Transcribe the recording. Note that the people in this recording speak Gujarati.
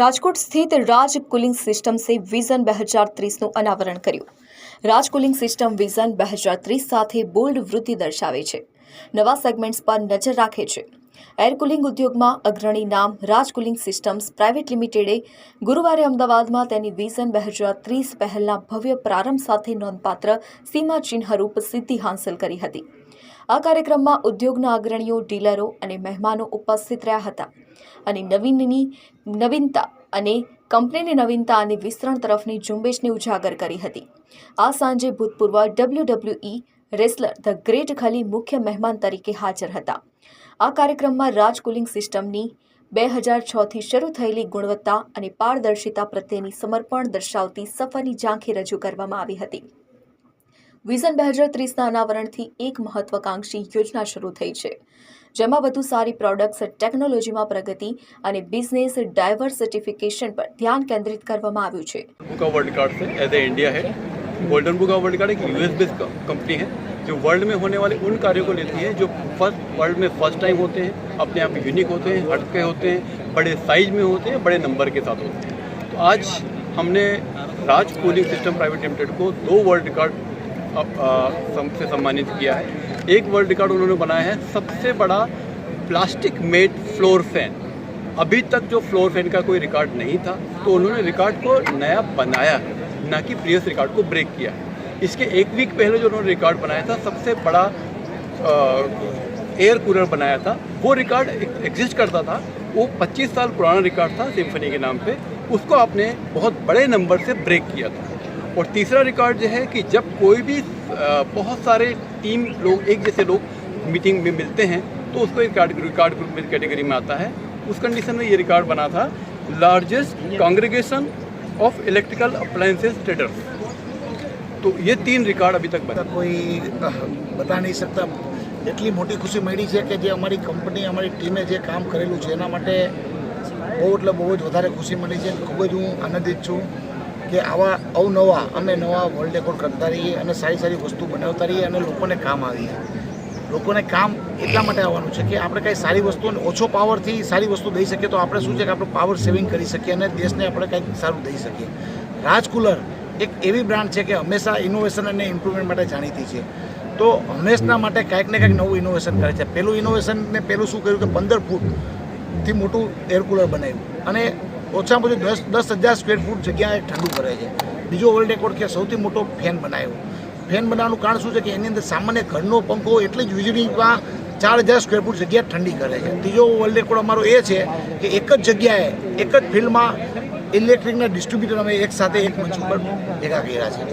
રાજકોટ સ્થિત રાજ કુલિંગ સિસ્ટમ્સે વિઝન બે હજાર ત્રીસનું અનાવરણ કર્યું. રાજ કુલિંગ સિસ્ટમ વિઝન બે હજાર ત્રીસ સાથે બોલ્ડ વૃદ્ધિ દર્શાવે છે. નવા સેગમેન્ટ્સ પર નજર રાખે છે. એર કુલિંગ ઉદ્યોગમાં અગ્રણી નામ રાજ કુલિંગ સિસ્ટમ્સ પ્રાઇવેટ લિમિટેડે ગુરુવારે અમદાવાદમાં તેની વિઝન બે હજાર ત્રીસ પહેલના ભવ્ય પ્રારંભ સાથે નોંધપાત્ર સીમાચિહ્નરૂપ સિદ્ધિ હાંસલ કરી હતી. આ કાર્યક્રમમાં ઉદ્યોગના અગ્રણીઓ, ડીલરો અને મહેમાનો ઉપસ્થિત રહ્યા હતા અને નવીનની નવીનતા અને કંપનીની નવીનતા અને વિસ્તરણ તરફની ઝુંબેશને ઉજાગર કરી હતી. આ સાંજે ભૂતપૂર્વ W wrestler the great Khali મુખ્ય મહેમાન તરીકે હાજર હતા. આ કાર્યક્રમમાં રાજ કુલિંગ સિસ્ટમની બે હજાર છથી શરૂ થયેલી ગુણવત્તા અને પારદર્શિતા પ્રત્યેની સમર્પણ દર્શાવતી સફરની ઝાંખી રજૂ કરવામાં આવી હતી. વિઝન બે હજાર ત્રીસના અનાવરણથી એક મહત્વાકાંક્ષી યોજના શરૂ થઈ છે, જેમાં વધુ સારી પ્રોડક્ટ્સ ટેકનોલોજીમાં પ્રગતિ અને બિઝનેસ ડાયવર્સિફિકેશન પર ધ્યાન કેન્દ્રિત કરવામાં આવ્યું છે. Golden book of world card एक यूएस बेस्ड कंपनी है, जो वर्ल्ड में होने वाले उन कार्यों को लेती है जो फ़र्स्ट वर्ल्ड में फ़र्स्ट टाइम होते हैं, अपने आप यूनिक होते हैं, हटके होते हैं, बड़े साइज़ में होते हैं, बड़े नंबर के साथ होते हैं। तो आज हमने Raj cooling system private limited को दो वर्ल्ड रिकॉर्ड से सम्मानित किया है। एक वर्ल्ड रिकॉर्ड उन्होंने बनाया है, सबसे बड़ा प्लास्टिक मेड फ्लोर फ़ैन अभी तक जो फ्लोर फ़ैन का कोई रिकॉर्ड नहीं था तो उन्होंने रिकॉर्ड को नया बनाया है। ना कि प्रीवियस रिकॉर्ड को ब्रेक किया। इसके एक वीक पहले जो उन्होंने रिकॉर्ड बनाया था, सबसे बड़ा एयर कूलर बनाया था, वो रिकॉर्ड एग्जिस्ट करता था। वो 25 साल पुराना रिकॉर्ड था सिम्फनी के नाम पे। उसको आपने बहुत बड़े नंबर से ब्रेक किया था। और तीसरा रिकॉर्ड जो है कि जब कोई भी बहुत सारे टीम लोग, एक जैसे लोग मीटिंग में मिलते हैं तो उसको एक रिकॉर्ड ग्रुप कैटेगरी में आता है। उस कंडीशन में ये रिकॉर्ड बना था। Largest congregation of electrical appliances traders तो ये तीन रिकॉर्ड अभी तक बने કોઈ અહ, બતા નહીં શકતા એટલી મોટી ખુશી મળી છે કે જે અમારી કંપની અમારી ટીમે જે કામ કરેલું છે એના માટે બહુ એટલે બહુ જ વધારે ખુશી મળી છે ખૂબ જ હું આનંદિત છું કે આવા અવનવા અમે નવા વર્લ્ડ રેકોર્ડ કરતા રહીએ અને સારી સારી વસ્તુ બનાવતા રહીએ અને લોકોને કામ આવીએ લોકોને કામ એટલા માટે આવવાનું છે કે આપણે કંઈ સારી વસ્તુ ઓછો પાવરથી સારી વસ્તુ દઈ શકીએ તો આપણે શું છે કે આપણે પાવર સેવિંગ કરી શકીએ અને દેશને આપણે કંઈક સારું દઈ શકીએ. રાજકુલર એક એવી બ્રાન્ડ છે કે હંમેશા ઇનોવેશન અને ઇમ્પ્રુવમેન્ટ માટે જાણીતી છે. તો હંમેશના માટે કાંઈક ને કાંઈક નવું ઇનોવેશન કરે છે. પહેલું ઇનોવેશન ને પહેલું શું કર્યું કે પંદર ફૂટથી મોટું એર કુલર બનાવ્યું. અને ઓછામાં ઓછું દસ દસ હજાર સ્ક્વેર ફૂટ જગ્યાએ ઠંડુ કરે છે. બીજો વર્લ્ડ રેકોર્ડ કે સૌથી મોટો ફેન બનાવ્યો. ફેન બનાવવાનું કારણ શું છે કે એની અંદર સામાન્ય ઘરનો પંખો એટલી જ વીજળીમાં ચાર હજાર સ્ક્વેર ફૂટ જગ્યા ઠંડી કરે છે. ત્રીજો વર્લ્ડ રેકોર્ડ અમારો એ છે કે એક જ જગ્યાએ, એક જ ફિલ્ડમાં ઇલેક્ટ્રિકના ડિસ્ટ્રીબ્યુટર અમે એક સાથે એક મંચ ઉપર ભેગા કર્યા છે.